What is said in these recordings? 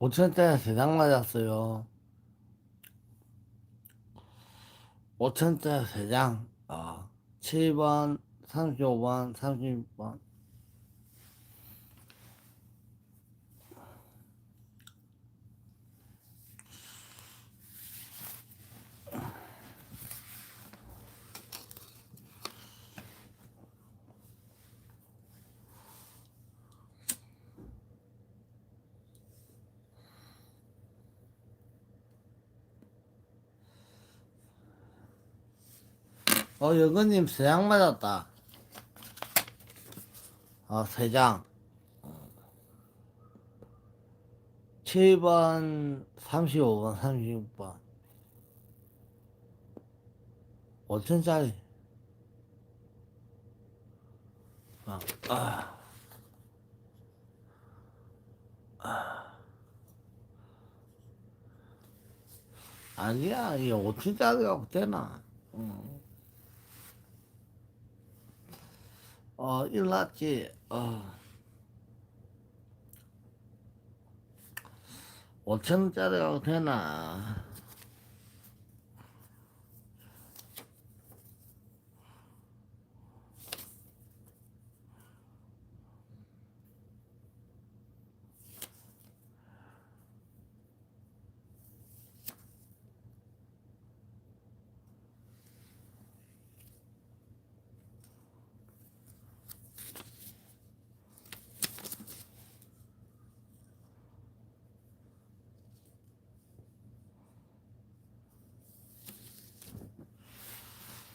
5천짜리 세장 맞았어요. 5천짜리 세장 어, 7번, 35번, 36번. 어, 여근님 세 장 맞았다. 어, 세 장. 7번, 35번, 36번. 5천짜리. 아, 아. 아니야, 이 5천짜리가 되나? 응. 어, 일났지. 어. 5천원짜리가 되나?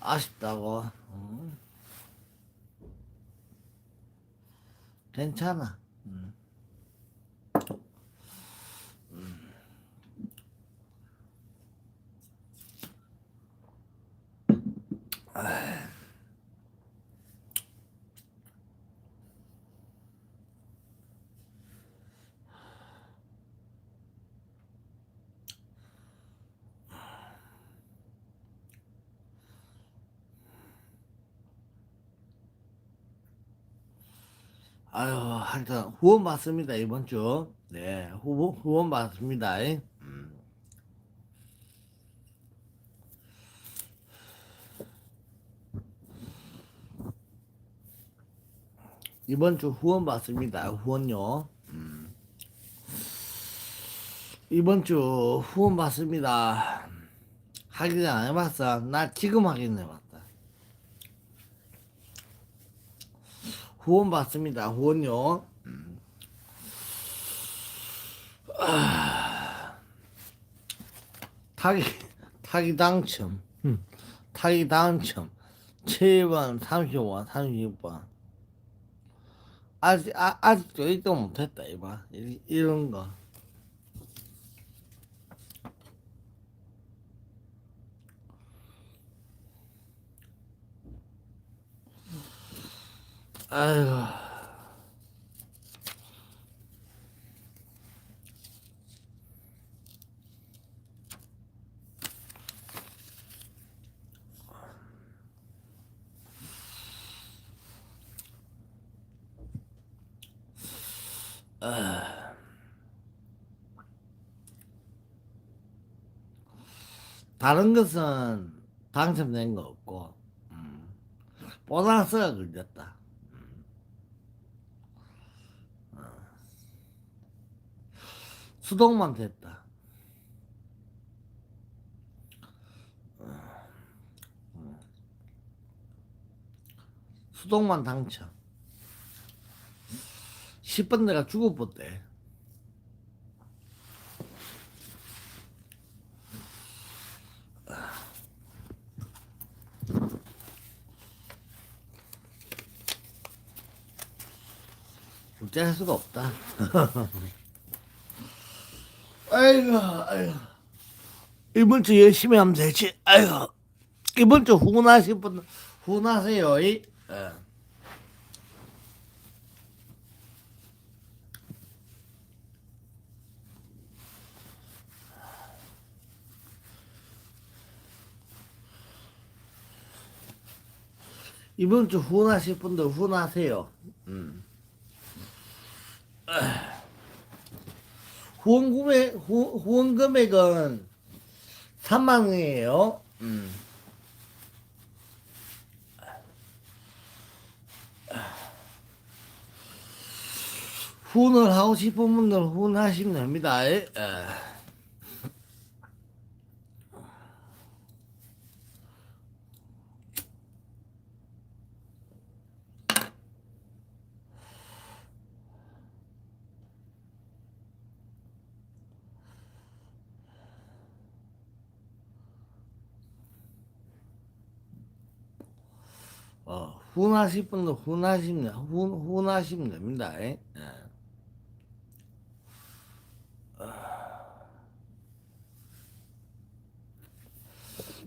아쉽다고. 응. 괜찮아. 아유, 하여튼 후원 받습니다, 이번 주. 네, 후원, 후원 받습니다. 음. 이번 주 후원 받습니다, 후원요. 음. 이번 주 후원 받습니다. 확인 안 해봤어. 나 지금 확인해봤다. 후원 받습니다. 후원요. 음. 아, 타기 타기 당첨. 음, 타기 당첨. 7번, 35번, 36번. 아직 아, 아직도 1등 못했다 이봐. 이, 이런 거. 아이고. 아. 다른 것은 당첨된 거 없고, 음. 보너스가 걸렸다. 수동만 됐다. 수동만 당첨. 10번 내가 죽어봤대. 어쩔 수가 없다. 아이고, 아이고. 이번 주 열심히 하면 되지. 아이고. 이번 주 후원하실 분, 후원하세요. 이. 예. 이번 주 후원하실 분들 후원하세요. 음. 후원 구매 후, 후원 금액은 3만 원이에요. 음. 후원을 하고 싶은 분들 후원하시면 됩니다. 예. 에. 어, 후원하실 분들 후원하시면 후원, 후원하시면 됩니다. 예. 예.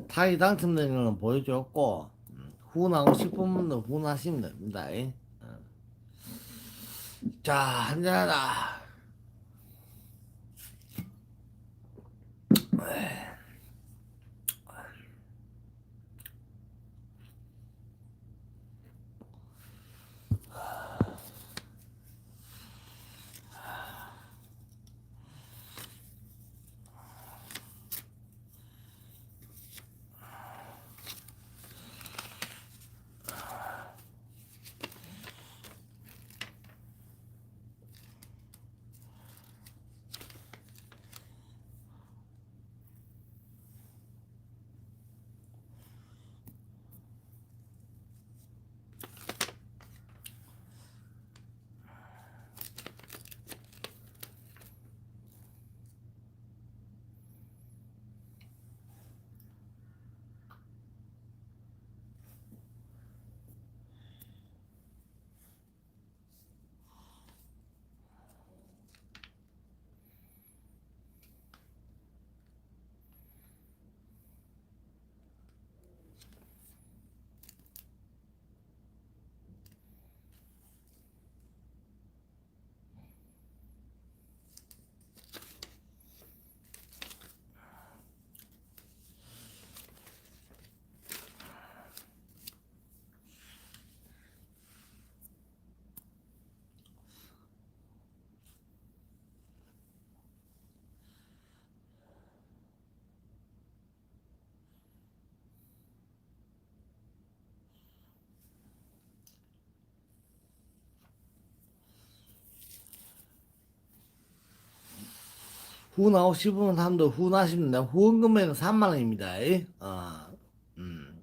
타이 당첨된 거는 보여줬고 음, 후원하고 싶은 분들 후원하시면 됩니다. 예. 어. 자 한잔하다. 후원하고 싶은 사람들 후원하시면 돼요. 후원 금액은 3만 원입니다. 예. 어, 음.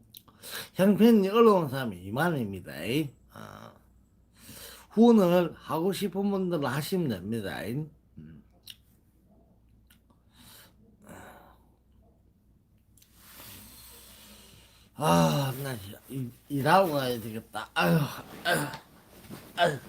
형편이 어려운 사람이 2만 원입니다. 예. 어. 후원을 하고 싶은 분들은 하시면 됩니다. 예. 음. 아, 나 일하고 가야 되겠다. 아유, 아유, 아유.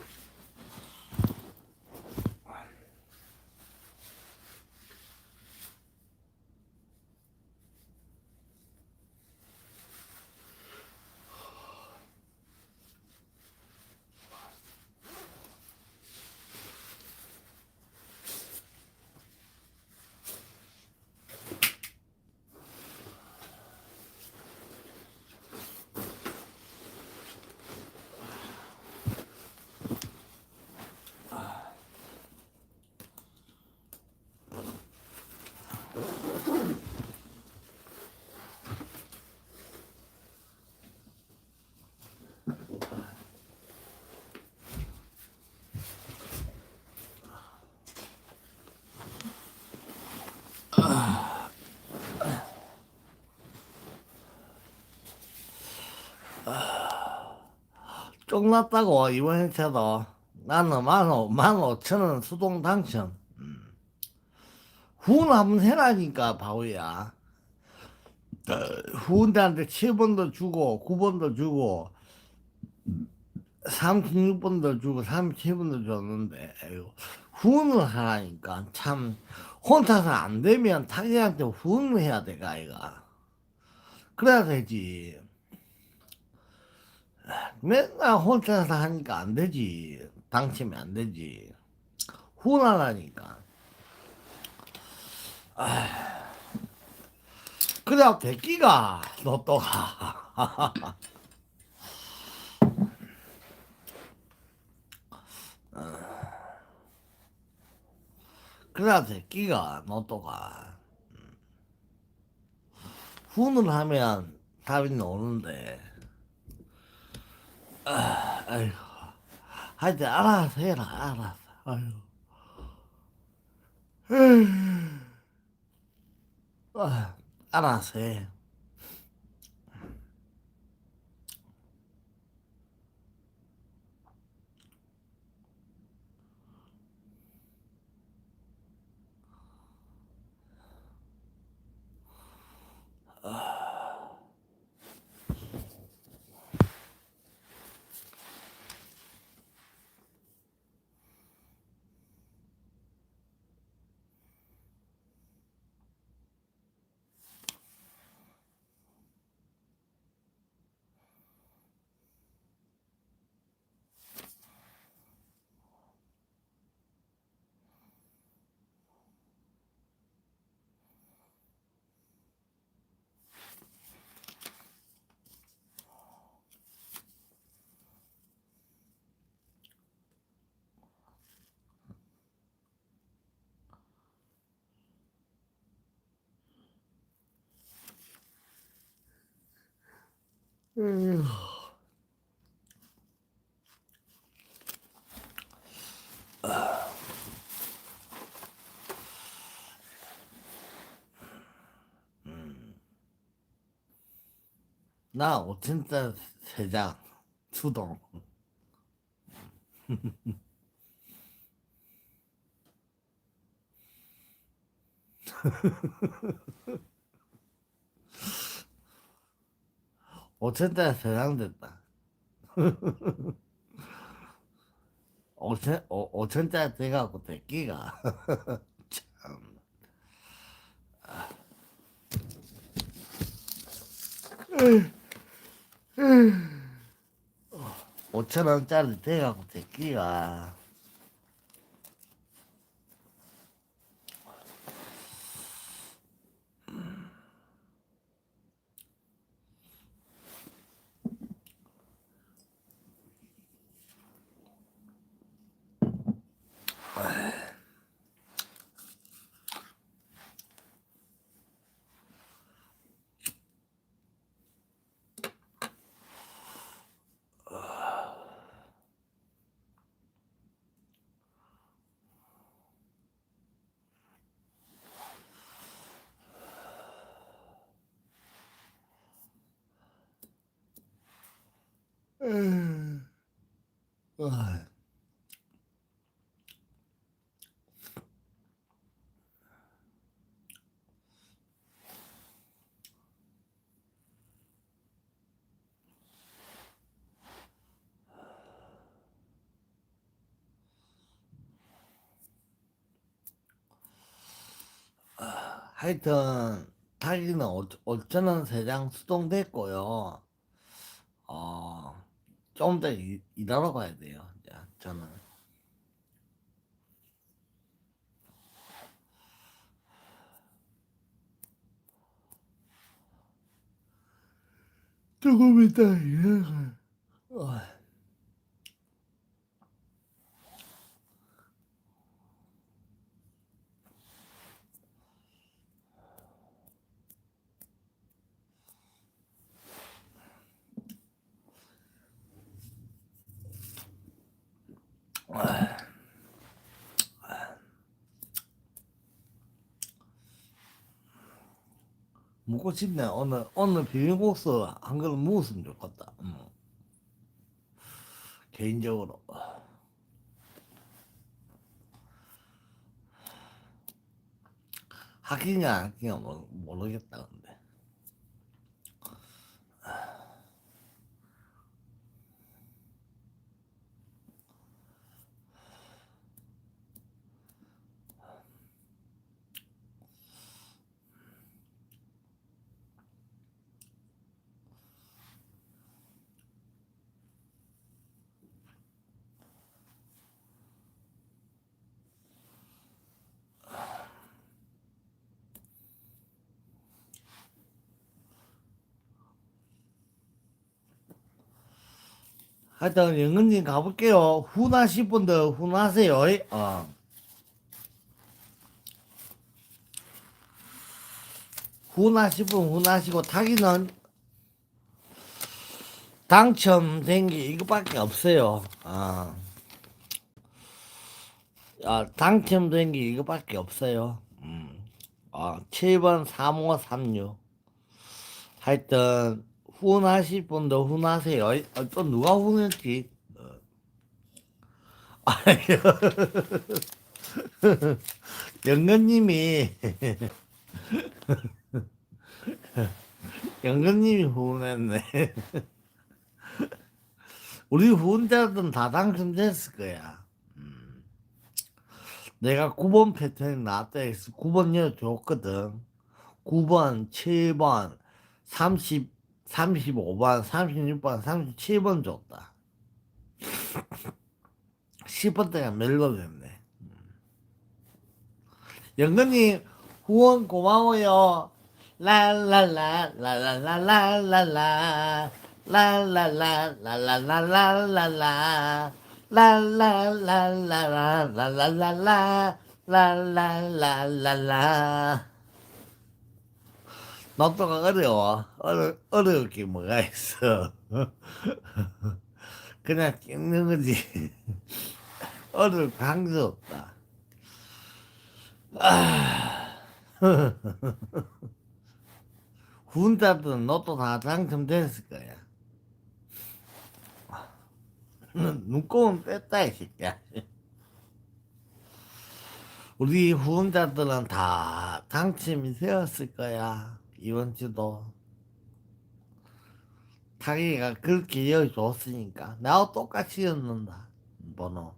쫑났다고 이번 행차도 나는 만, 오, 만 오천 원 수동 당첨. 음. 후원 한번 해라니까 바보야. 어, 후원자한테 7번도 주고 9번도 주고 36번도 주고 37번도 줬는데 후원을 하라니까. 참 혼자서 안 되면 타기한테 후원을 해야 돼가 아이가. 그래야 되지 맨날 혼자서 하니까 안 되지. 당첨이 안 되지. 후원하라니까. 아, 그래야 대기가 로또가. 그래야 새끼가 너또가 훈을 하면 답이 나오는데 아, 아이고 하여튼 알아서 해라 알아서 에휴. 아, 알아서 해 나 5천짜 세장 수동 오천짜 세장 됐다. 오천 오- 오천짜 돼갖고 대기가. 참. 오천 원짜리 돼갖고 대기가 아, 하여튼 타기는 5천 원세장 수동됐고요. 어, 좀더 일하러 가야 돼요. 저는. 조금 이따 일하가. 어. 먹고 싶네. 오늘, 오늘 비빔국수 한 그릇 먹었으면 좋겠다. 음. 개인적으로. 하기냐 모르, 모르겠다, 근데. 하여튼 영은님 가볼게요. 훈하실 분들 훈하세요. 어. 훈하실 분 훈하시고 타기는 당첨된 게 이거밖에 없어요. 아, 아 당첨된 게 이거밖에 없어요. 음. 아, 7번 3536. 하여튼 후나실 분도 후나세요. 어, 또 누가 후냈지? 어. 영근님이 영근님이 후원했네. 우리 후원자들은 다 당첨됐을 거야. 음. 내가 9번 패턴이 나왔다 해서 9번 열어줬거든. 9번, 7번, 30, 35번, 36번, 37번 줬다. 10번 때가 멜로디였네. 영근님 후원 고마워요. 라라라라라라 라라라라라라라라 라라라라라라라라 라라라라라 너또가 어려워. 어려, 어려울 게 뭐가 있어. 그냥 찍는 거지. 어려울 강도 없다. hun자들은 너도 다 당첨됐을 거야. 눈곱은 뺐다 이 새끼야. 우리 후원자들은 다 당첨이 되었을 거야. 이번 주도. 타기가 그렇게 여줬으니까. 나하고 똑같이 였는다. 번호.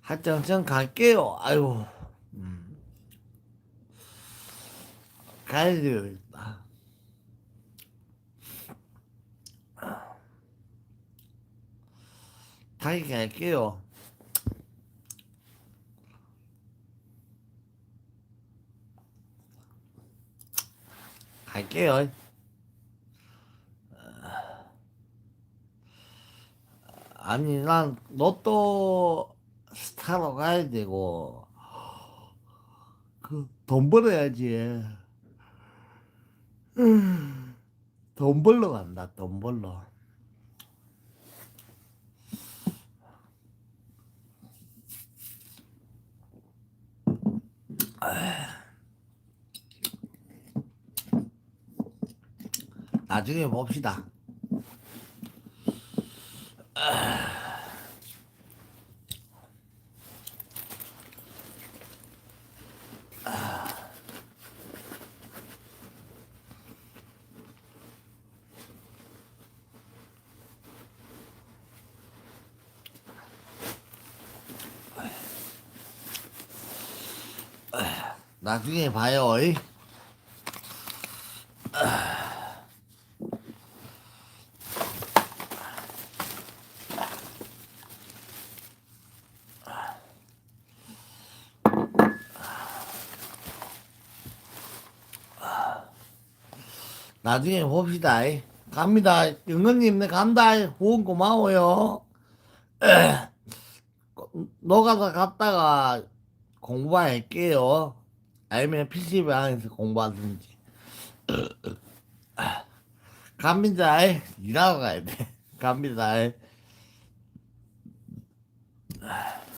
하여튼 전 갈게요. 아이고. 음. 가야 되겠다. 다시 갈게요. 갈게요. 아니 난 로또 스타로 가야 되고 그 돈 벌어야지. 음, 돈 벌러 간다. 돈 벌러. 나중에 봅시다. 나중에 봐요. 어이. 나중에 봅시다. 이. 갑니다. 영근님, 네 간다. 이. 후원 고마워요. 노가다 갔다가 공부할게요. 아니면 PC방에서 공부하든지. 갑니다. 이. 일하러 가야 돼. 갑니다. 이.